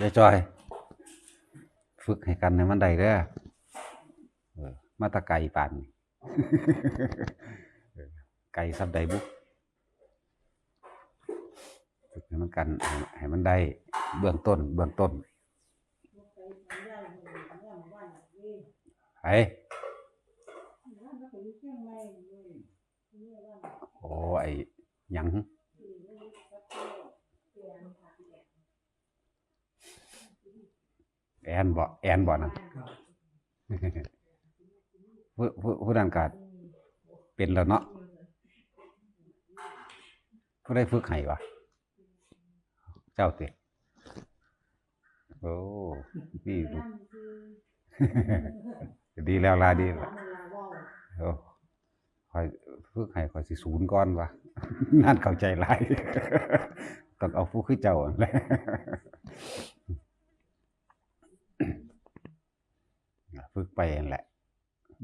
ยายวจอย ฝึกให้กันให้มันได้เด้อมาตะไก่ปานไก่สับใดบุฝึกให้มันกันให้มันได้ เบื้องต้น เบื้องต้นไอ้โอ้ไอยัง แอนบ่แอนบ่นั่นผู้ผู้ผู้นั้นก็เป็นแล้วเนาะผู้ได้ฝึกให้วะเจ้าติโอ้นี่ลูกดีแล้วลาดีแล้วโอ้คอยฝึกให้คอยสิศูนย์ก่อนวะนั่นเข้าใจหลายต้องเอาผู้คือเจ้านั่นแหละ ฝึกไปนั่นแหละ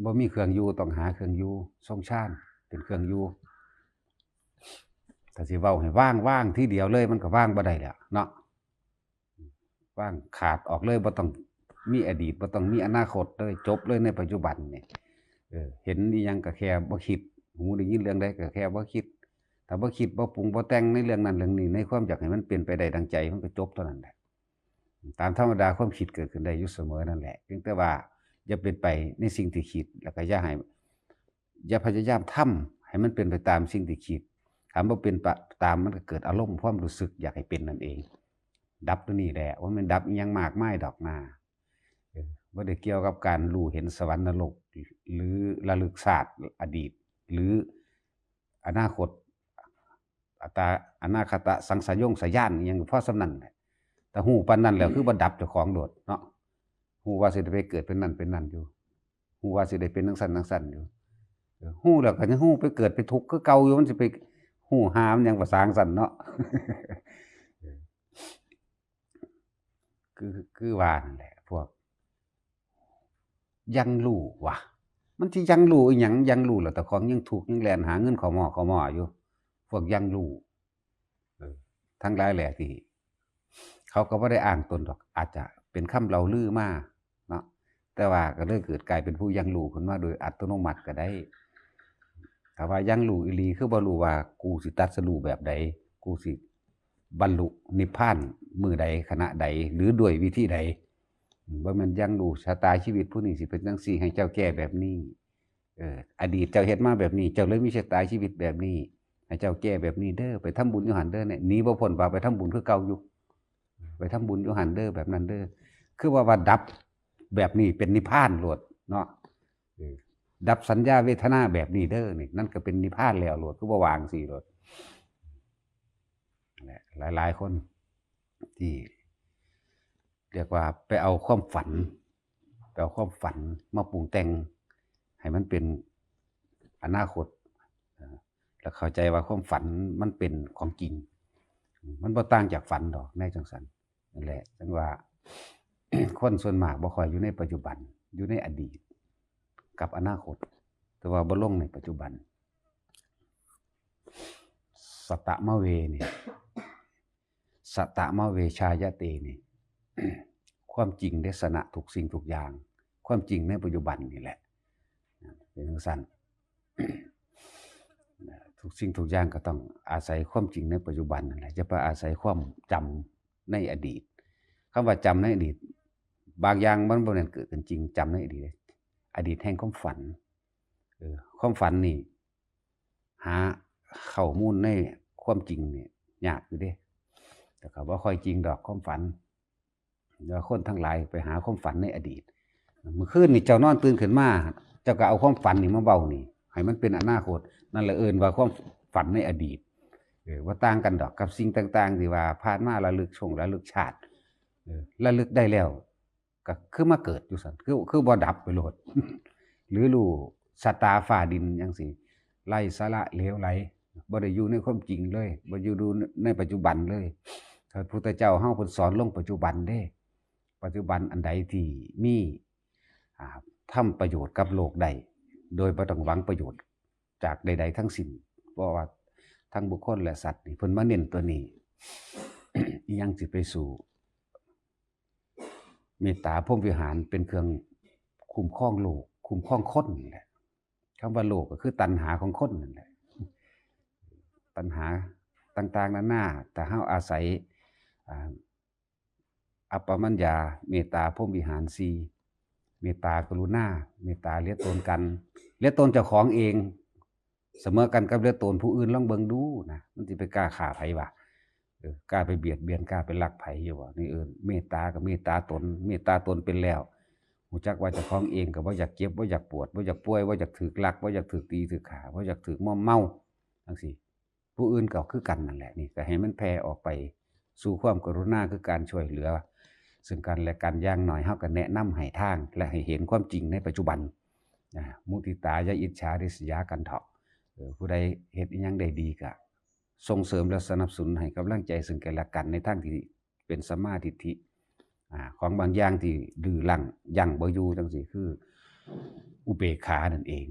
บ่มีเครื่องอยู่ต้องหาเครื่องอยู่ทรงชาติเป็นเครื่องอยู่แต่สิเว้าให้ว่างว่างที่เดียวเลยมันก็ว่างบ่ได้แล้วเนาะว่างขาดออกเลยบ่ต้องมีอดีตบ่ต้องมีอนาคตเลยจบเลยในปัจจุบันนี่เออเห็นอีหยังก็แค่บ่คิดหูได้ยินเรื่องใดก็แค่บ่คิดถ้าบ่คิดบ่ปรุงบ่แต่งในเรื่องนั้นเรื่องนี้ในความอยากให้มันเป็นไปได้ดังใจมันก็จบเท่านั้นแหละตามธรรมดาความคิดเกิดขึ้นได้อยู่เสมอนั่นแหละเพียงแต่ว่า อย่าเป็นไปในสิ่งที่คิด แล้วก็อย่าให้อย่าพยายามทำให้มันเป็นไปตามสิ่งที่คิดถามว่าเป็นไปตามมันก็เกิดอารมณ์ความรู้สึกอยากให้เป็นนั่นเอง ดับตัวนี้แหละว่ามันดับยังมากมายดอกนาเออบ่ได้เกี่ยวกับการรู้เห็นสวรรค์นรกหรือระลึกศาสตร์อดีต หรืออนาคตอัตาอนาคตะสังสยงสยานอิหยังพราะสำนันแต่หูปานนั้นแล้วคือบ่ดับเจ้าของโดดเนาะ หูว่าสิได้ไปเกิดเป็นนั่นเป็นนั่นอยู่หูว่าสิได้เป็นจังซั่นจังซั่นอยู่หูแล้วก็ยังหูไปเกิดไปทุกข์คือเก่าอยู่มันสิไปหูหามยังภาษาจังซั่นเนาะคือคือว่านั่นแหละ พวก ยังรู้ว่ะ มันสิยังรู้อีหยังยังรู้แล้วแต่ของยังถูกข์ยังแลนหาเงินข้าหม้อข้าหม้ออยู่ พวกยังรู้ทั้งหลายแหละที่ เขาก็บ่ได้อ้างตนดอก อาจจะเป็นคำเล่าลือมาเนาะ แต่ว่าก็เลยเกิดกลายเป็นผู้ยังรู้ขึ้นมาโดยอัตโนมัติก็ได้ถ้าว่ายังรู้อีหลีคือบ่รู้ว่ากูสิตัดสรู้แบบใด กูสิบรรลุนิพพานมือใดขณะใด หรือด้วยวิธีใดบ่แม่นยังรู้ชะตาชีวิตผู้นี้สิเป็นจังซี่ให้เจ้าแก้แบบนี้ เออ อดีตเจ้าเฮ็ดมาแบบนี้ เจ้าเลยมีชะตาชีวิตแบบนี้ให้เจ้าแก้แบบนี้เด้อไปทำบุญยูหันเด้อเนี่ยหนีบ่พ้นว่าไปทำบุญคือเก่าอยู่ ไปทำบุญยูหันเด้อแบบนั้นเด้อคือว่าว่าดับ แบบนี้เป็นนิพพานโลดเนาะดับสัญญาเวทนาแบบนี้เด้อนี่นั่นก็เป็นนิพพานแล้วโลดคือว่าวางสิโลดหละหลายคนที่เรียกว่าไปเอาความฝันไปเอาความฝันมาปรุงแต่ง ให้มันเป็นอนาคตแล้วเข้าใจว่าความฝันมันเป็นของจริง มันบ่ต่างจากฝันดอกในจังสันนั่นแหละจังว่า คนส่วนมากบ่ค่อยอยู่ในปัจจุบัน อยู่ในอดีต กับอนาคต แต่ว่าบ่ลงในปัจจุบัน สตะมะเวนี่สตะมะเวชายะเตนี่ความจริงเดสนะทุกสิ่งทุกอย่าง ความจริงในปัจจุบันนี่แหละ เป็นจังซั่นทุกสิ่งทุกอย่างก็ต้องอาศัยความจริงในปัจจุบันนั่นแหละจะไปอาศัยความจำในอดีตคำว่าจำในอดีต บางอย่างมันบ่แม่นเกิดขึ้นจริงจำในอดีตอดีตแห่งความฝันเออความฝันนี่ หาข้อมูลในความจริงเนี่ยยากอยู่เด้ แต่ก็บ่ค่อยจริงดอกความฝันแล้วคนทั้งหลายไปหาความฝันในอดีตเมื่อคืนนี่เจ้านอนตื่นขึ้นมาเจ้าก็เอาความฝันนี่มาเว้านี่ให้มันเป็นอนาคตนั่นแหละเอิ้นว่าความฝันในอดีตเออว่าต่างกันดอกกับสิ่งต่างๆที่ว่าผ่านมาระลึกช่วงระลึกชาติระลึกได้แล้ว ก็คือมาเกิดอยู่ซั่นคือคือบ่ดับไปโหลด หรือรู้สตาฟ้าดินจังซี่ไร้สาระเลวไหลบ่ได้อยู่ในความจริงเลยบ่อยู่ดูในปัจจุบันเลยพระพุทธเจ้าเฮาเพิ่นสอนลงปัจจุบันเด้ ปัจจุบันอันใดที่มีอ่าทำประโยชน์กับโลกใดโดยบ่ต้องหวังประโยชน์จากใด ๆ ทั้งสิ้นเพราะว่าทั้งบุคคลและสัตว์นี่เพิ่นมาเน้นตัวนี้ยังสิไปสู่ เมตตาพรมวิหารเป็นเครื่องคุ้มครองโลกคุ้มครองคนนั่นแหละคำว่าโลกก็คือตัณหาของคนนั่นแหละปัญหาต่างๆนานาแต่เฮาอาศัยอัปปมัญญาเมตตาพรมวิหารสีเมตตากรุณาเมตตาเลี้ยตนกันเลี้ยตนเจ้าของเอง เสมอกันกับเลี้ยตนผู้อื่นลองเบิ่งดูนะมันสิไปกล้าฆ่าไผวะเออ กล้าไปเบียดเบียนกล้าไปลักไผอยู่วะนี่เอิ้นเมตตากับเมตตาตน เมตตาตนเป็นแล้วหูจักว่าเจ้าของเองก็บ่อยากเจ็บบ่าอยากปวดบ่าอยากป่วยบ่าอยากถูกลักบ่าอยากถูกตีถูกฆ่าบ่าอยากถูกมอมเมาจังซี่ผู้อื่นก็คือกันนั่นแหละนี่ก็ให้มันแผ่ออกไปสู่ความกรุณาคือการช่วยเหลือ ซึ่งกันและกันย่างหน้อยเฮาก็แนะนำให้ทาง และให้เห็นความจริงในปัจจุบันนะมุติตายาอิจฉาริษยากันเถาะเออผู้ใดเฮ็ดอิหยังได้ดีก็ ส่งเสริมและสนับสนุนให้กำลังใจซึ่งกันและกันในทางที่เป็นสมาทิฏฐิของบางอย่างที่ดื้อรั้งยั่งบ่อยู่จังซี่คือ อุเบกขานั่นเอง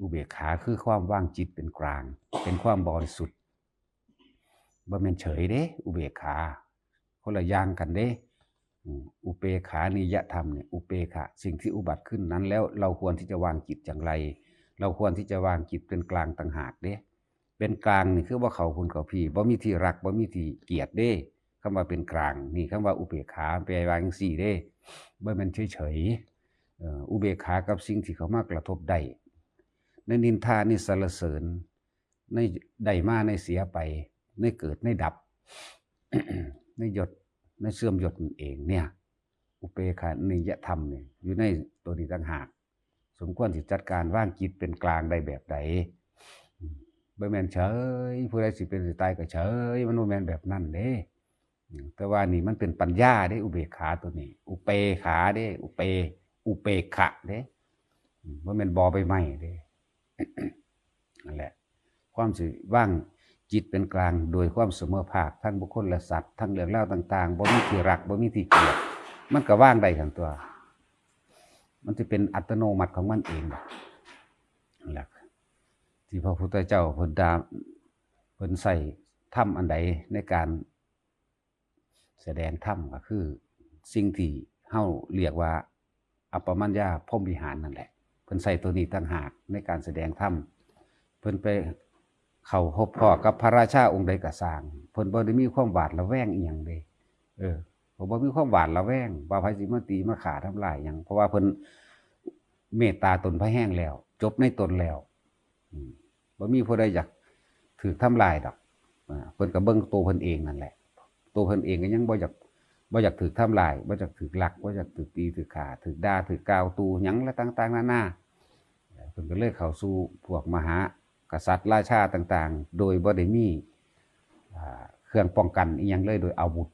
อุเบกขาคือความว่างจิตเป็นกลาง เป็นความบริสุทธิ์บ่แม่นเฉยเด้ อุเบกขาคนละอย่างกันเด้ออุเปกขานิยธรรมเนี่ยอุเปกขาสิ่งที่อุบัติขึ้นนั้นแล้วเราควรที่จะวางจิตอย่างไร เราควรที่จะวางจิตเป็นกลางต่างหากเด้ เป็นกลางนี่คือว่าเขาคุณเขาพี่บ่มีที่รักบ่มีที่เกียดเด้คำว่าเป็นกลาง นี่คำว่าอุเบกขาแปลว่าจังซี่เด้บ่ม่นเฉยเอ่ออุเบกขากับสิ่งที่เขามากระทบได้ในนินทาในสรรเสริญในได้มาในเสียไป ในเกิดในดับ ในหยดในเสื่อมหยดนั่นเองเนี่ย อุเปขานิยธรรมเนี่ยอยู่ในตัวนี้ต่างหาก สมควรที่จัดการว่างจิตเป็นกลางได้แบบใด บ่แม่นเฉยผู้ใดสิเป็นสิตายก็เฉยมันบ่แม่นแบบนั้นเด้ แต่ว่านี่มันเป็นปัญญาเด้ อุเบกขาตัวนี้ อุเปขาเด้ อุเป อุเปขะเด้มบ่แม่นบอใบไม้เด้นั่นแหละ ความสิว่างจิตเป็นกลางโดยความเสมอภาคทั้งบุคคลและสัตว์ทั้งเรื่องเล่าวต่าง ๆบ่มีที่รักบ่มีที่เกลียดมันก็ว่างได้ทั้งตัว มันจะเป็นอัตโนมัติของมันเองนั่นแหละ ที่พระพุทธเจ้าเพิ่นดาเพิ่นใส่ถ้ำอันใดในการแสดงถ้ำก็คือ สิ่งที่เฮาเรียกว่า อัปปมัญญาพรมวิหารนั่นแหละ เพิ่นใส่ตัวนี้ต่างหากในการแสดงธรรมเพิ่นไปเขาพบพ่อกับพระราชาองค์ใดก็สร้างเพิ่นบ่ได้มีความหวาดระแวงอีหยังเด้เออผมบ่มีความหวาดระแวงว่าไผสิมาตีมาฆ่าทำลายหยังเพราะว่าเพิ่นเมตตาตนพระแห้งแล้ว จบในตนแล้ว อืม บ่มีผู้ใดอยากถูกทำลายดอกเพิ่นก็เบิ่งตัวเพิ่นเองนั่นแหละ ตัวเพิ่นเองก็ยังบ่อยากบ่อยากถูกทำลายบ่อยากถูกลักบ่อยากถูกตีถูกฆ่าถูกด่าถูกกาวตูหยังและต่าง ๆ นานาเพิ่นก็เลยเข้าสู่พวกมหากษัตริย์ราชาต่าง ๆ โดยบ่ได้มีเครื่องป้องกันอีหยังเลยโดยอาวุธ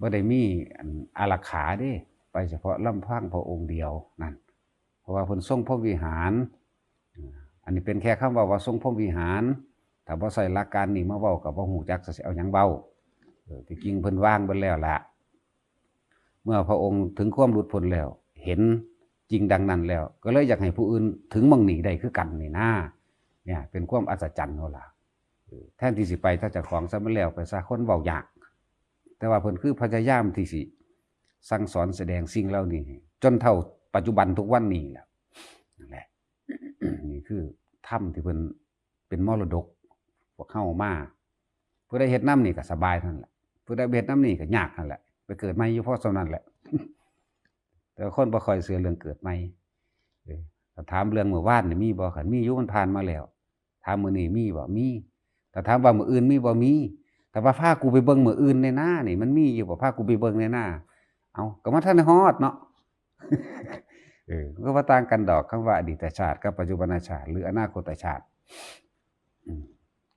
บ่ได้มีอันอารักขาเด้ไปเฉพาะลำพังพระองค์เดียวนั่น เพราะว่าเพิ่นทรงพระวิหาร นนี้เป็นแค่คำว่าว่าทรงพระวิหารถ้าบ่ใส่หลักการนี้มาเว้าก็บ่ฮู้จักสิเอาหยังเว้าเออที่จริงเพิ่นวางเบิดแล้วล่ะเมื่อพระองค์ถึงความหลุดพ้นแล้ว เห็นจริงดังนั้นแล้ว ก็เลยอยากให้ผู้อื่นถึงมองหนีได้คือกันนี่นะเนี่ยเป็นความอัศจรรย์โนล่ะแทนที่สิไปถ้าจะของซะมันแล้วไปซะคนเว้ายากแต่ว่าเพิ่นคือพยายามที่สิสั่งสอนแสดงสิ่งเหล่านี้จนเท่าปัจจุบันทุกวันนี้แล้วนั่นแหละนี่คือ ถ้ำที่เพิ่นเป็นมรดกพวกเข้ามาผู้ใดเฮ็ดน้ำนี่ก็สบายท่านั้นแหละผู้ใดบ่เฮ็ดน้ำนี่ก็ยากนั่นแหละไปเกิดใหม่อยู่เพราะเท่านั้นแหละ แต่คนบ่คอยเชื่อเรื่องเกิดใหม่ถ้าถามเรื่องเมื่อวานนี่มีบ่คันมีอยู่มันผ่านมาแล้วถามมื้อนี้มีบ่มีถ้าถามว่ามื้ออื่นมีบ่มีแต่ว่าพากูไปเบิ่งมื้ออื่นในหน้านี่มันมีอยู่บ่พากูไปเบิ่งในหน้า เอาก็มาทันฮอดเนาะ เออมันก็บ่ต่างกันดอกคำว่าอดีตชาติกับปัจจุบันชาติ หรืออนาคตชาติอืม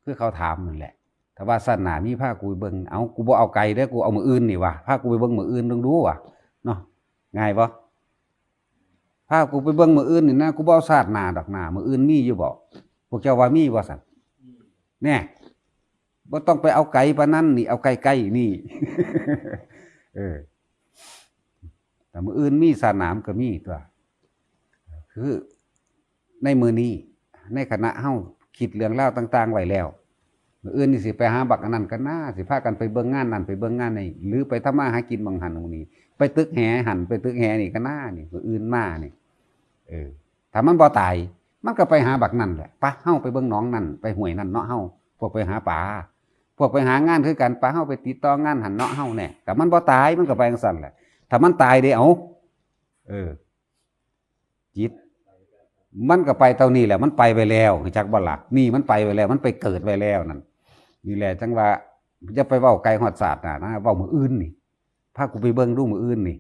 คือเขาถามนั่นแหละ ถ้าว่าสั้นหนามีผ้ากูไปเบิ่งเอากูบ่เอาไกลเด้อกูเอามืออื่นนี่ว่ะผ้ากูไปเบิ่งมืออื่นต้องดูว่ะเนาะง่ายบ่ผ้ากูไปเบิ่งมืออื่นนี่นะกูบ่เอาศาสตร์หนาดอกหนามืออื่นมีอยู่บ่พวกเจ้าว่ามีบ่สั่นแน่บ่ต้องไปเอาไกลปานนั้นนี่เอาใกล้ๆนี่ เออแต่มืออื่นมีศาสนามก็มีตัว คือในมือนี้ ในคณะเฮ้าคิดเรื่องเล่าต่าง ๆ ไว้แล้วอื่นนี่สิไปหาบักอันนั้นกันนะสิพากันไปเบิ่งงานนั่นไปเบิ่งงานนี่หรือไปทำมาหากินบางหันตรงนี้ ไปตึกแหหันไปตึกแหนี่กันหน้านี่อื่นมานี่เออถ้ามันบ่ตายมันก็ไปหาบักนั่นแหละปะเฮ้าไปเบิ่งหนองนั่นไปห้วยนั่นเนาะเฮ้าพวกไปหาปลาพวกไปหางานคือกันปลาเฮ้าไปติดต่องานหันเนาะเฮ้าแน่ก็มันบ่ตายมันก็ไปจังซั่นแหละถ้ามันตายเด้เอาเออจิต มันก็ไปเท่านี้แหละ มันไปไปแล้วจักบ่ล่ะนี่มันไปไปแล้ว มันไปเกิดไปแล้วนั่นนี่แหละจังว่าจะไปเว้าไกลฮอดศาสตร์นะนะเว้ามืออื่นนี่พากูไปเบิ่งดูมืออื่นนี่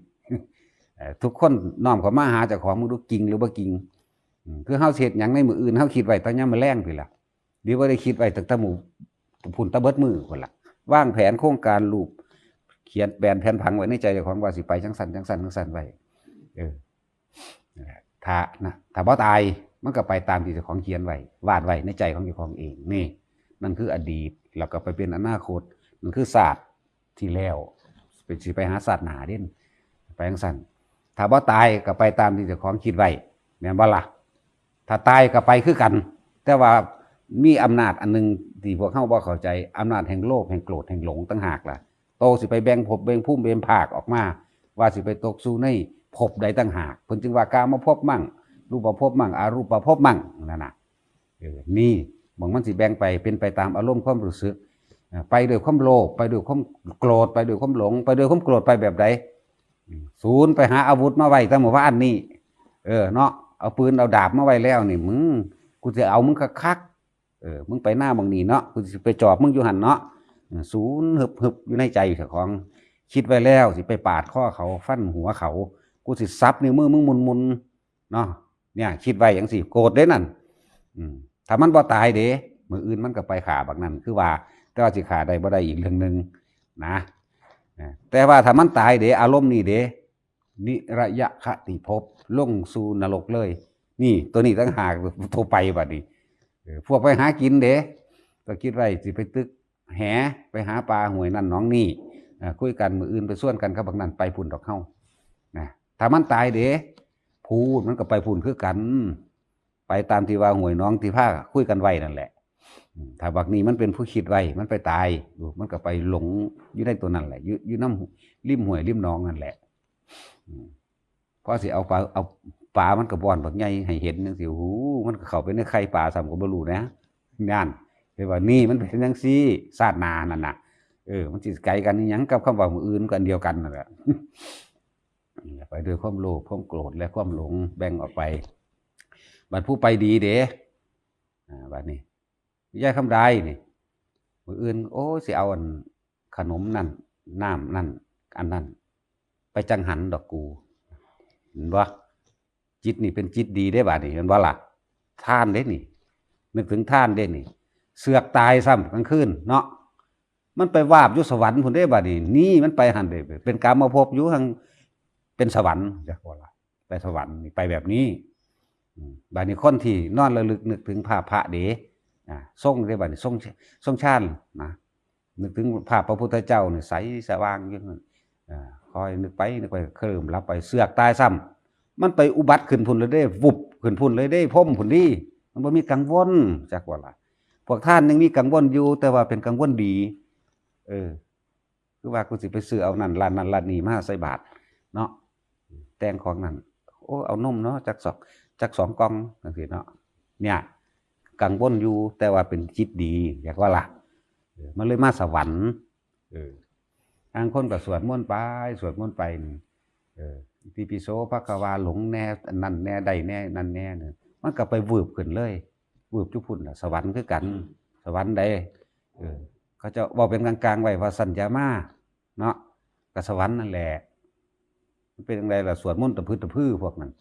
ทุกคนน้อมข้ามาหาเจ้าของมึงดูจริงหรือบ่จริงคือเฮาสิเฮ็ดยังในมืออื่นเฮาคิดไว้ตอนยามาแลงพุ่นล่ะหรือบ่ได้คิดไว้ตั้งแต่หมูผุนตะเบิดมือพุ่นละวางแผนโครงการรูป เขียนแผนแผนผังไว้ในใจเจ้าของว่าสิไปจังสันจังสันจังสันไว้เออ ถ้านะถ้าบ่ตายมันก็ไปตามที่เจ้าของเขียนไว้วาดไว้ในใจของเจ้าของเองนี่นั่นคืออดีตแล้วก็ไปเป็นอนาคตนั่นคือศาสตร์ที่แล้วเป็นสิไปหาศาสตร์หนาเด่นไปจังสันถ้าบ่ตายก็ไปตามที่เจ้าของคิดไว้แม่นบ่ล่ะถ้าตายก็ไปคือกัน แต่ว่ามีอำนาจอันหนึงที่พวกเฮาบ่เข้าใจอำนาจแห่งโลภแห่งโกรธแห่งหลงต่างหากล่ะโตสิไปแบ่งภพแบ่งภูมิแบ่งภาคออกมา ว่าสิไปตกสู่ใน ภพใดต่างหากเพิ่นจึงว่ากามาภพมั่ง รูปภพมั่งอารูปภพมั่งนั่นน่ะนี่บางมันสิแบ่งไปเป็นไปตามอารมณ์ความรู้สึก ไปด้วยความโลภไปด้วยความโกรธไปด้วยความหลง ไปด้วยความโกรธไปแบบใดศูนย์ไปหาอาวุธมาไว้ตั้งหมู่บ้านนี่เออเนาะเอาปืนเอาดาบมาไว้แล้วนี่มึงกูจะเอามึงคักเออมึงไปหน้าบางนี่เนาะกูสิไปจอบมึงอยู่หันเนาะศูนย์หึบหึบอยู่ในใจของคิดไว้แล้วสิไปปาดข้อเขาฟันหัวเขา กูสิซับนิ้วมือมึงมุนมุนเนาะเนี่ย คิดไว้อย่างสิโกรธเด้นั่นถ้ามันบ่ตายเด้มืออื่นมันก็ไปขาบักนั้น คือว่าแต่ว่าสิขาได้บ่ได้อีกเรื่องหนึ่งนะแต่ว่าถ้ามันตายเด้อารมณ์นี่เด้นิระยะคติภพลงสู่นรกเลย นี่ตัวนี้ตั้งหากโทรไปบัดนี้พวกไปหากินเด้ก็คิดไว้สิไปตึกแหไปหาปลาหวยนั่นน้องนี่คุยกันมืออื่นไปส่วนกันครับบางนั้นไปพุ่นดอกเข้า ถ้ามันตายเด้พูดมันก็ไปพุ่นคือกัน ไปตามที่ว่าหวยน้องที่ผ้าคุยกันไว้นั่นแหละถ้าบักนี้มันเป็นผู้คิดไว้ มันไปตายดูมันก็ไปหลงอยู่ในตัวนั่นแหละอยู่อยู่น้ำริมหวยริมน้องนั่นแหละอืมพอสิเอาปลาเอาปลามันกระบอนบักใหญ่ให้เห็นจังสิหูมันก็เข้าไปในไข่ปลาสามกับบรูนะงานเลยว่านี่มันเป็นจังซี่ศาสนานั่นน่ะเออ มันสิไกลกันยังกับคำว่ามืออื่นกันเดียวกันนั่นแหละ ไปด้วยความโลภความโกรธและความหลงแบ่งออกไปบัดผู้ไปดีเด้อ่าบัดนี้ยายคำได้นี่มืออื่น โอ้สิเอาอันขนมนั่นน้ำนั่นอันนั้น ไปจังหันดอกกูเห็นบ่จิตนี่เป็นจิตดีได้บัดนี้เห็นบ่ล่ะท่านเด้นี่ นึกถึงท่านเด้นี่ เสือกตายซ้ำกลางคืนเนาะมันไปวาบยู่สวรรค์พุ่นได้บัดนี้นี่มันไปหันเด้เป็นกามาพบอยู่ทาง เป็นสวรรค์จักว่าละไปสวรรค์ไปแบบนี้บัดนี้คนที่นอนระลึกนึกถึงภาพพระเด๋อ่าทรงได้บัดนี้ทรงทรงชาตินะนึกถึงภาพพระพุทธเจ้าเนี่ยใสสว่างอยู่นั่นอ่าคอยนึกไปนึกไปเคลิ้มรับไปเสือกตายซ้ำมันไปอุบัติขึ้นพุ่นเลยเด้วุบขึ้นพุ่นเลยเด้พ่มพุ่นดี มันบ่มีกังวลจักว่าล่ะพวกท่านยังมีกังวลอยู่ แต่ว่าเป็นกังวลดี เออ คือว่ากูสิไปซื้อเอานั่นร้านนั้นร้านนี้มาใส่บาทเนาะ แต่งของนั่นโอ้เอานมเนาะจักสองจักสองกล่องจังซี่เนาะเนี่ยกังวลอยู่แต่ว่าเป็นจิตดี อยากว่าล่ะเออมันเลยมาสวรรค์เออทางคนก็สวดมนต์ไปสวดมนต์ไปนี่เอออิติปิโสภควาหลงแน่อันนั่นแน่ใดแน่นั่นแน่เนี่ยมันก็ไปวืบขึ้นเลยวืบจุพุ่นน่ะสวรรค์คือกัน สวรรค์ใดเออเขาจะบอกเป็นกลางๆไว้ว่าสัญญามาเนาะกับสวรรค์นั่นแหละมัน เป็นยังไงล่ะสวดมนต์ตะพื้ตะพื้พวกนั้น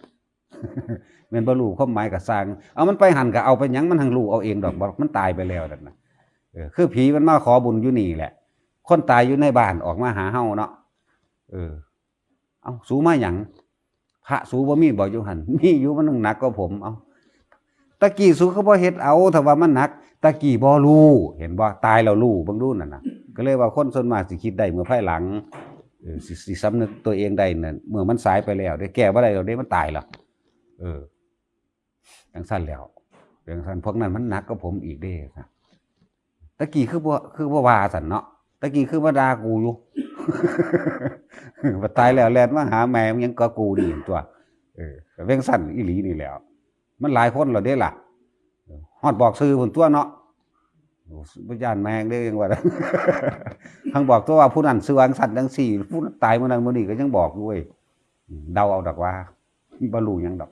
แม่นบ่รู้ความหมายกับสร้าง เอามันไปหันก็เอาไปยังมันหังรู้เอาเองดอกบอกมันตายไปแล้วนั่นนะเออคือผีมันมาขอบุญอยู่นี่แหละ คนตายอยู่ในบ้านออกมาหาเฮาเนาะเออ เอาสูมาหยังพระสูบ่มีบ่อยู่หันมีอยู่มันหนักกว่าผม เอาตะกี้สูเขาบ่เฮ็ดเอาถ้าว่ามันหนัก ตะกี้บ่รู้เห็นบ่ตายแล้วรู้เบิ่งดูนั่นนะก็เลยว่าคนส่วนมากสิคิดได้เมื่อภายหลัง สิสิสำนึกตัวเองได้นั่นเมื่อมันสายไปแล้วได้แก้บ่าได้แล้วได้มันตายแล้วเออจังซั่นแล้วจังซั่นพวกนั้นมันหนักกว่าผมอีกเด้นะแต่ตะกี้คือบ่คือบ่ว่าสันเนาะตะกี้คือว่าดากูอยู่ว่าตายแล้วแลนมาหาแม่ยังก็กูดีตัว เออเว้งสั่นอีหลีนี่แล้ว มันหลายคนแล้วเด้ล่ะฮอดบอกซื้อพุ่นตัวเนาะ บ่ย่านแมงเด้ยังว่าทั้งบอกตัวว่าผู้นั้นซื้อวงสั่นจังซี่ผู้นั้นตายมื้อนั้นมื้อนี้ก็ยังบอกอยู่เว้ยเดาเอาดอกว่าบ่รู้หยังดอก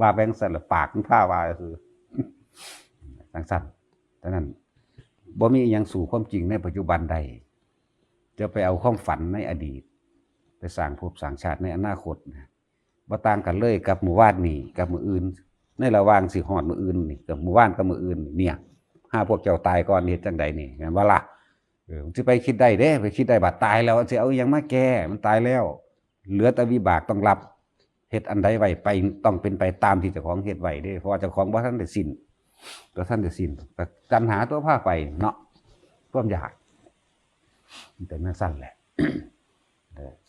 ว่าแบงสั่นแล้วปากมันพาว่าคือจังสั่นฉะนั้นบ่มียังสู่ความจริงในปัจจุบันใด จะไปเอาความฝันในอดีต ไปสร้างภพสร้างชาติในอนาคตนะบ่ต่างกันเลยกับหมู่บ้านนี่กับมืออื่น ในระหว่างสิฮอดมืออื่นนี่กับหมู่บ้านกับมืออื่น เนี่ย หาพวกเจ้าตายก่อนเฮ็ดจังใดนี่แม่นว่าล่ะเออมันสิไปคิดได้เด้ ไปคิดได้บัดตายแล้วสิเอาอิหยังมาแก้มันตายแล้ว เหลือแต่วิบากต้องรับเฮ็ดอันใดไว้ไปต้องเป็นไปตามที่เจ้าของเฮ็ดไว้เด้เพราะว่าเจ้าของบ่ทันได้สิ้นตัวท่านจะสิ้นแต่ตัณหาตัวผ้าไปเนาะความอยากมันเป็นนั่นสั้นแหละ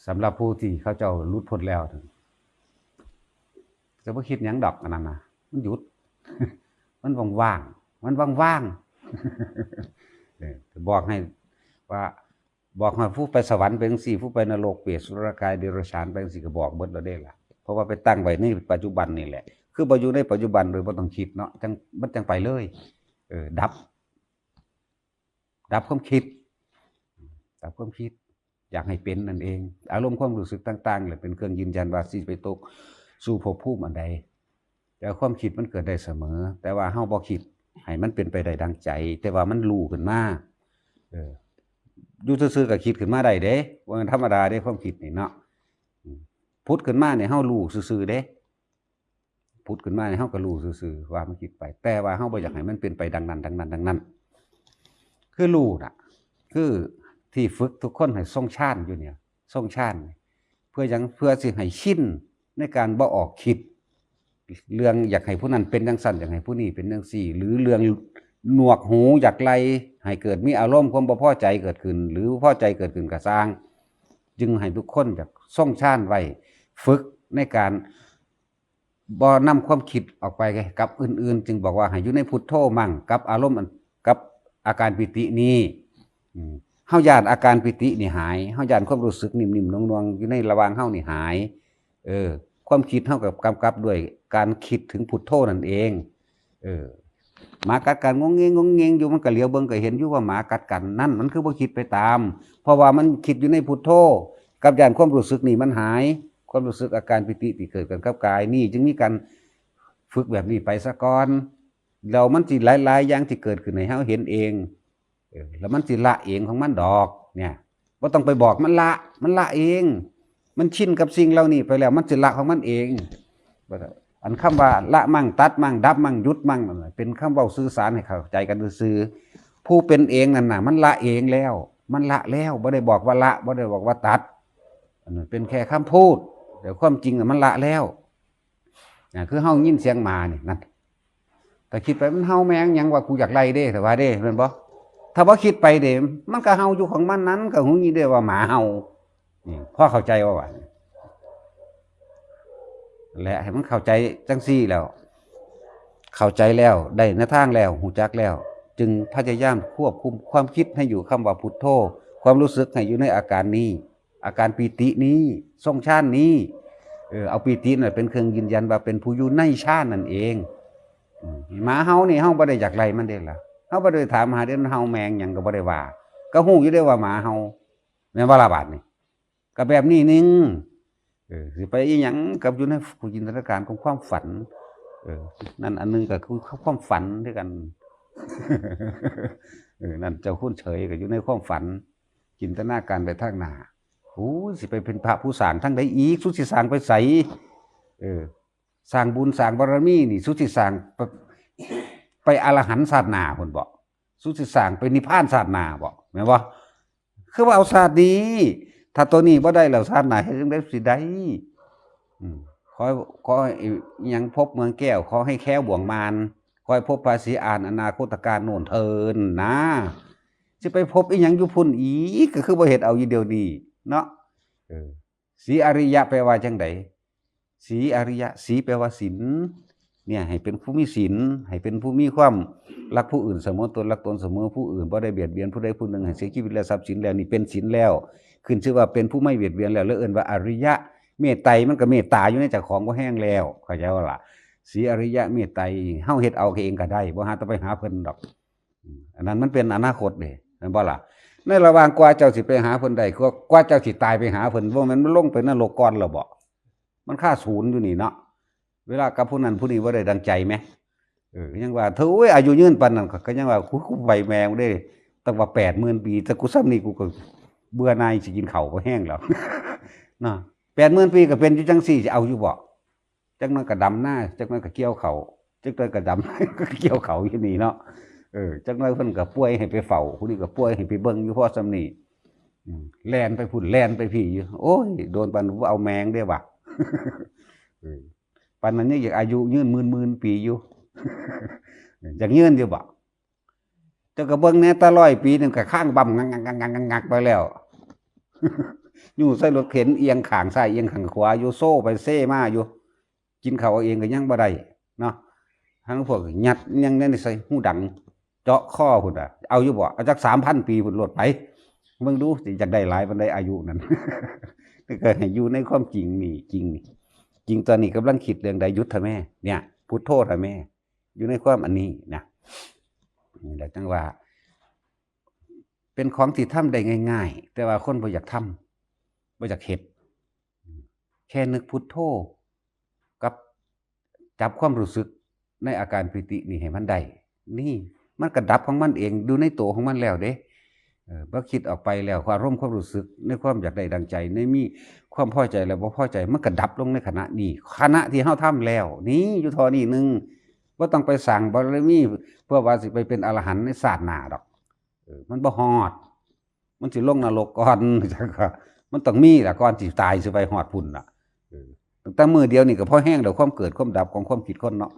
สำหรับผู้ที่เขาเจ้ารุดพ้นแล้วจะไม่คิดยังดอกอันนั้นนะมันหยุด มันว่าง มันว่างๆเออบอกให้ว่าบอกให้ผู้ไปสวรรค์เป็นสี่ผู้ไปนรกเปรตสุรกายเดรัจฉานเป็นสี่ก็บอกเบิดเราได้ละเพราะว่าไปตั้งไว้ในปัจจุบันนี่แหละ คือบ่อยู่ในปัจจุบันโดยบ่ต้องคิดเนาะจังมันจังไปเลยเออดับ ดับความคิด ดับความคิด อยากให้เป็นนั่นเอง อารมณ์ความรู้สึกต่างๆเลยเป็นเครื่องยืนยันว่าสิไปตกสู่ภพภูมิอันใดแต่ความคิดมันเกิดได้เสมอ แต่ว่าเฮาบ่คิด ให้มันเป็นไปได้ดังใจ แต่ว่ามันรู้ขึ้นมาเอออยู่ซื่อๆก็คิดขึ้นมาได้เด้ว่ามันธรรมดาเด้ความคิดนี่เนาะอืมพุทธขึ้นมาเนี่ยเฮารู้ซื่อๆเด้พุทธขึ้นมาเนี่ยเฮาก็รู้ซื่อๆว่ามันคิดไป แต่ว่าเฮาบ่อยากให้มันเป็นไปดังนั้นดังนั้นดังนั้น คือรู้น่ะ คือที่ฝึกทุกคนให้ทรงชาญอยู่เนี่ยทรงชาญเพื่อหยังเพื่อสิให้ชินในการบ่ออกคิด เรื่องอยากให้ผู้นั้นเป็นจังซั่นอยากให้ผู้นี้เป็นจังซี่ หรือเรื่องหนวกหูอยากไล่ให้เกิดมีอารมณ์ความบ่พอใจเกิดขึ้น หรือพอใจเกิดขึ้นก็สร้าง จึงให้ทุกคนอยากทรงชาญไว้ฝึกในการบ่นำความคิดออกไปกับอื่น ๆ จึงบอกว่าให้อยู่ในพุทโธมั่งกับอารมณ์กับอาการปิตินี้เฮาย่านอาการปิตินี่หายเฮาย่านความรู้สึกนิ่มๆนวลๆอยู่ในระวางเฮานี่หาย เออ ความคิดเท่ากับกำกับด้วยการคิดถึงพุทโธนั่นเอง เออหมากัดกันงงเงงงงเงงอยู่มันก็เหลียวเบิ่งก็เห็นอยู่ว่าหมากัดกันนั่นมันคือบ่คิดไปตาม เพราะว่ามันคิดอยู่ในพุทโธกับยานความรู้สึกนี่มันหาย ความรู้สึกอาการปิติที่เกิดกันกับกายนี่ จึงมีการฝึกแบบนี้ไปซะก่อนแล้วมันสิหลายๆอย่างที่เกิดขึ้นให้เฮาเห็นเองแล้วมันสิละเองของมันดอก เนี่ยบ่ต้องไปบอกมันละ มันละเอง มันชินกับสิ่งเหล่านี้ไปแล้ว มันสิละของมันเองอันคำว่าละมั่งตัดมั่งดับมั่งยุดมั่งเป็นคำเว้าสื่อสารให้เข้าใจกันซื่อผู้เป็นเองนั่นน่ะ มันละเองแล้ว มันละแล้วบ่ได้บอกว่าละบ่ได้บอกว่าตัดอันนั้นเป็นแค่คำพูดแต่ความจริงมันละแล้วคือเฮายินเสียงหมานี่นั่นแต่คิดไปมันเฮาแมงยังว่ากูอยากไล่เด้แต่ว่าเด้แม่นบ่ถ้าบ่าคิดไปเด้มันก็เฮาอยู่ของมันนั้นก็หูยีเด้ว่าหมาเฮา พ่อเข้าใจว่าว่าและให้มันเข้าใจจังซี่แล้ว เข้าใจแล้วได้ในทางแล้วหูจักแล้ว จึงพยายามควบคุมความคิดให้อยู่คำว่าพุทโธความรู้สึกให้อยู่ในอาการนี้ อาการปีตินี้ทรงชาตินี้เออเอาปีติน่ะเป็นเครื่องยืนยันว่าเป็นผู้อยู่ในชาตินั่นเองมหมาเฮานี่เฮาบ่ได้อยากไล่มันเด้ล่ะเฮาบ่ได้ถามหาเด้นเฮาแมงหยังก็บ่ได้ว่า ก็ฮู้อยู่ได้ว่าหมาเฮาแม่นว่าละบาดนี่ ก็แบบนี้นึงเออสิไปอีหยังกับอยู่ในจินตนาการของความฝัน เออ นั่นอันหนึงก็คือความฝันด้วยกันเออนั่นเจ้าคุณเฉยก็อยู่ในความฝัน จินตนาการไปทางหน้าโอ้สิไปเป็นพระผู้สร้างทั้งใดอีกสุสิสร้างไปใสเออสร้างบุญสร้างบารมีนี่ สุสิสร้างไปไปอรหันต์ศาสนาพุ่นบอกสุสิสร้างไปนิพพานศาสนาบอกแม่นบ่คือว่าเอาศาสตร์นี้ ถ้าตัวนี้บ่ได้แล้วศาสนาเฮ็ดจังได๋สิได้อืมขอให้ขอยังพบเมืองแก้วขอให้แค้วบ่วงมารขอให้พบภาษีอ่านอนาคตการโน่นเทินนะจะไปพบอีหยังอยู่พุ่นอีกก็คือบ่เฮ็ดเอาอยู่เดียวนี้เนาะเออสีอริยะแปลว่าจังไดสีอริยะ สีแปลว่าศีลเนี่ยให้เป็นผู้มีศีลให้เป็นผู้มีความรักผู้อื่นเสมอตนรักตนเสมอผู้อื่นบ่ได้เบียดเบียนผู้ใดผู้หนึ่งให้เสียชีวิตและทรัพย์สินแล้วนี่เป็นศีลแล้ว ขึ้นชื่อว่าเป็นผู้ไม่เบียดเบียนแล้วแล้วเอินว่าอริยะเมตไตรมันก็เมตตาอยู่ในจ้าของบ่แห้งแล้วเข้าใจว่าล่ะสีอริยะเมตไตรเฮาเฮ็ดเอาเองก็ได้บ่หาต้องไปหาเพิ่นดอก อันนั้นมันเป็นอนาคตเด้แม่นบ่ล่ะในระหว่างกว่าเจ้าสิไปหาเพิ่นได้กว่ากว่าเจ้าสิตายไปหาเพิ่นบ่แม่นมันลงไปนรกก่อนแล้วบ่มันค่าศูนย์อยู่นี่เนาะเวลากับผู้นั้นผู้นี้บ่ได้ดังใจแหมเออยังว่าเธอโอ้ยอายุยืนปานนั้นก็ยังว่ากูกูใบแมงได้ตั้งว่า80,000ปีแต่กูซ้ำนี่กูก็ เบื่อหนายสิกินเข้าก็แห้งแล้วเนาะ80,000ปีก็เป็นอยู่จังซี่สิเอาอยู่บ่จักหนั้นก็ดำหน้าจักหนั้นก็เกี่ยวเขาจักหนั้นก็ดำก็เกี่ยวเขาอยู่นี่เนาะเออจักหน้อยเพิ่นก็ป่วยให้ไปเฝ้าผู้นี้ก็ป่วยให้ไปเบิ่งอยู่พ่อซำนีแลนไปพุ่นแลนไปพี่อยู่โอ้ยโดนปานว่าเอาแมงได้ว่ะปานนั้นยังอยากอายุยืนหมื่นๆปีอยู่อยากยืนอยู่บ่เจ้าก็เบิ่งแหน่ยตะร้อยปีนึงก็ข้างบำงังักงักงักงักงักไปแล้ว อยู่ใส่รถเข็นเอียงขางซ้ายเอียงขางขวาอยู่โซ่ไปเซ่มาอยู่ กินข้าวเอาเองก็ยังบ่ได้เนาะทั้งพวกยัดยังในใส่หูดัง เจาะข้อพุ่นอะเอาอยู่บ่เอาจักสามพันปีพุ่นโลดไปมึงดูสิอยากได้หลายมันได้อายุนั้นถ้าเกิดให้อยู่ในความจริงนี่จริงนี่จริงตอนนี้กำลังคิดเรื่องใดยุทธแม่ เนี่ยพุทโธทแม่ อยู่ในความอันนี้นะนี่แหละจังว่า เป็นของที่ทำได้ง่าย ๆ แต่ว่าคนบ่อยากทำบ่อยากเฮ็ดแค่นึกพุทโธกับจับความรู้สึกในอาการปิตินี่ให้มันได้นี่มันกระดับของมันเองดูในตัวของมันแล้วเด้เออบ่คิดออกไปแล้วความร่มความรู้สึกในความอยากได้ดังใจในมีความพอใจแล้วบ่พอใจมันกระดับลงในขณะนี้ขณะที่เฮาทำแล้ว นี่อยู่ทอนี้หนึงบ่ต้องไปสั่งบารมีเพื่อว่าสิไปเป็นอรหันต์ในศาสตร์หน้าดอก มันบ่ฮอด มันสิลงนรกก่อนจังก็มันต้องมีล่ะก่อนสิตายสิไปฮอดพุ่นน่ะตั้งแต่มือเดียวนี่ก็พอแห้งแล้วความเกิดความดับของความคิดคนเนาะ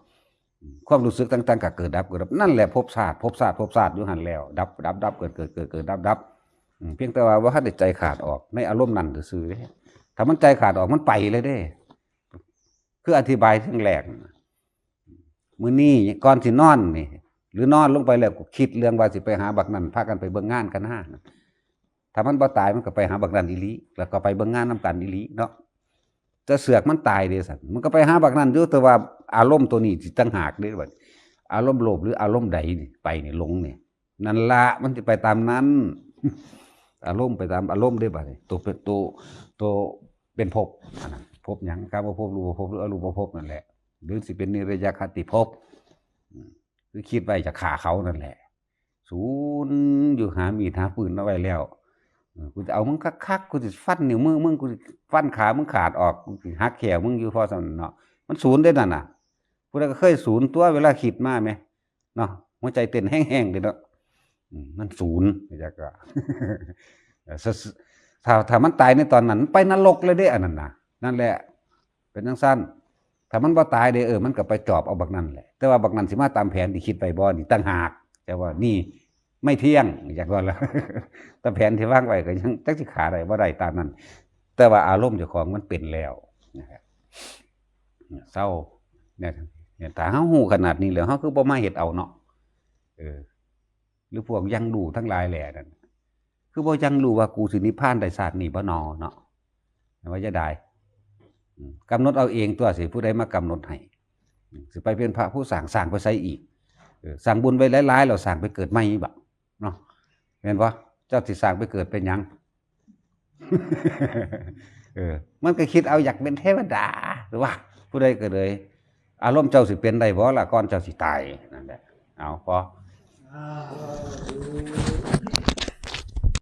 ความรู้สึกต่างๆก็เกิดดับเกิดดับนั่นแหละภพศาสตร์ภพศาสตร์ภพศาสตร์อยู่หันแล้ว ดับดับดับเกิดเกิดเกิดเกิดดับดับเพียงแต่ว่าว่าถ้าใจขาดออกในอารมณ์นั้นซื่อๆเด้ถ้ามันใจขาดออกมันไปเลยเด้ คืออธิบายถึงแหลกมือนี้ก่อนสินอนนี่ หรือนอนลงไปแล้วก็คิดเรื่องว่าสิไปหาบักนั้นพากันไปเบิ่งงานกันห้าถ้ามันบ่ตายมันก็ไปหาบักนั้นอีลีแล้วก็ไปเบิ่งงานนํกันอีลีเนาะจะเสือกมันตายเด้สันมันก็ไปหาบักนั้นอยู่แต่ว่าอารมณ์ตัวนี้สิตั้งหากเด้บัดอารมณ์โลภหรืออารมณ์ใดนี่ไปนี่หลงนี่นั่นละมันจะไปตามนั้น อารมณ์ไปตามอารมณ์เด้บัดนี้ตัวเป็นตัวตัวเป็นภพอันนั้นภพหยังกามภพรูปภพหรืออรูปภพนั่นแหละหรือสิเป็นนิรยคติภพ คือคิดไว้จะฆ่าเขานั่นแหละศูนย์อยู่หามีดหาปืนเอาไว้แล้วกูจะเอามึงคักๆกูจะฟันนิ้วมือมึงกูฟันขามึงขาดออกกูหักแขวมึงอยู่พอสำเนาะมันศูนย์ได้นั่นน่ะผู้ใดก็เคยศูนย์ตัวเวลาคิดมาไหมเนาะหัวใจเต้นแห้งๆเลยเนาะมันศูนย์อยากก็เออสสถ้าถ้ามันตายในตอนนั้น ไปนรกเลยเด้อันนั้นน่ะนั่นแหละ เป็นจังสั้น ถ้ามันบ่ตายเด้เออมันก็ไปจอบเอาบักนั่นแหละแต่ว่าบักนั่นสิมาตามแผนที่คิดไปบ่นี่ตั้งหาก แต่ว่านี่ไม่เที่ยงอยากว่าแล้วแต่แผนที่วางไว้ก็ยังจักสิขาได้บ่ได้ตามนั้น แต่ว่าอารมณ์เจ้าของมันเป็นแล้วนะครับเศร้าเนี่ยเนี่ยถ้าเฮาฮู้ขนาดนี้แล้วเฮาคือบ่มาเฮ็ดเอาเนาะเออ หรือพวกยังดูทั้งหลายแหล่นั่นคือบ่ยังรู้ว่ากูสินิพพานได้ศาสตร์นี้บ่นอเนาะว่าจะได้ กำหนดเอาเองตัวสิผู้ใดมากำหนดให้สิไปเป็นพระผู้สร้างสร้างไปใส่อีกสร้างบุญไว้หลายๆแล้วสร้างไปเกิดใหม่บ่เนาะเห็นบ่เจ้าสิสร้างไปเกิดเป็นยังเออ มันก็คิดเอาอยากเป็นเทวดาหรือว่า ผู้ใดก็เลย อารมณ์เจ้าสิเป็นได้บ่ล่ะก่อนเจ้าสิตายนั่นแหละเอาพออ่า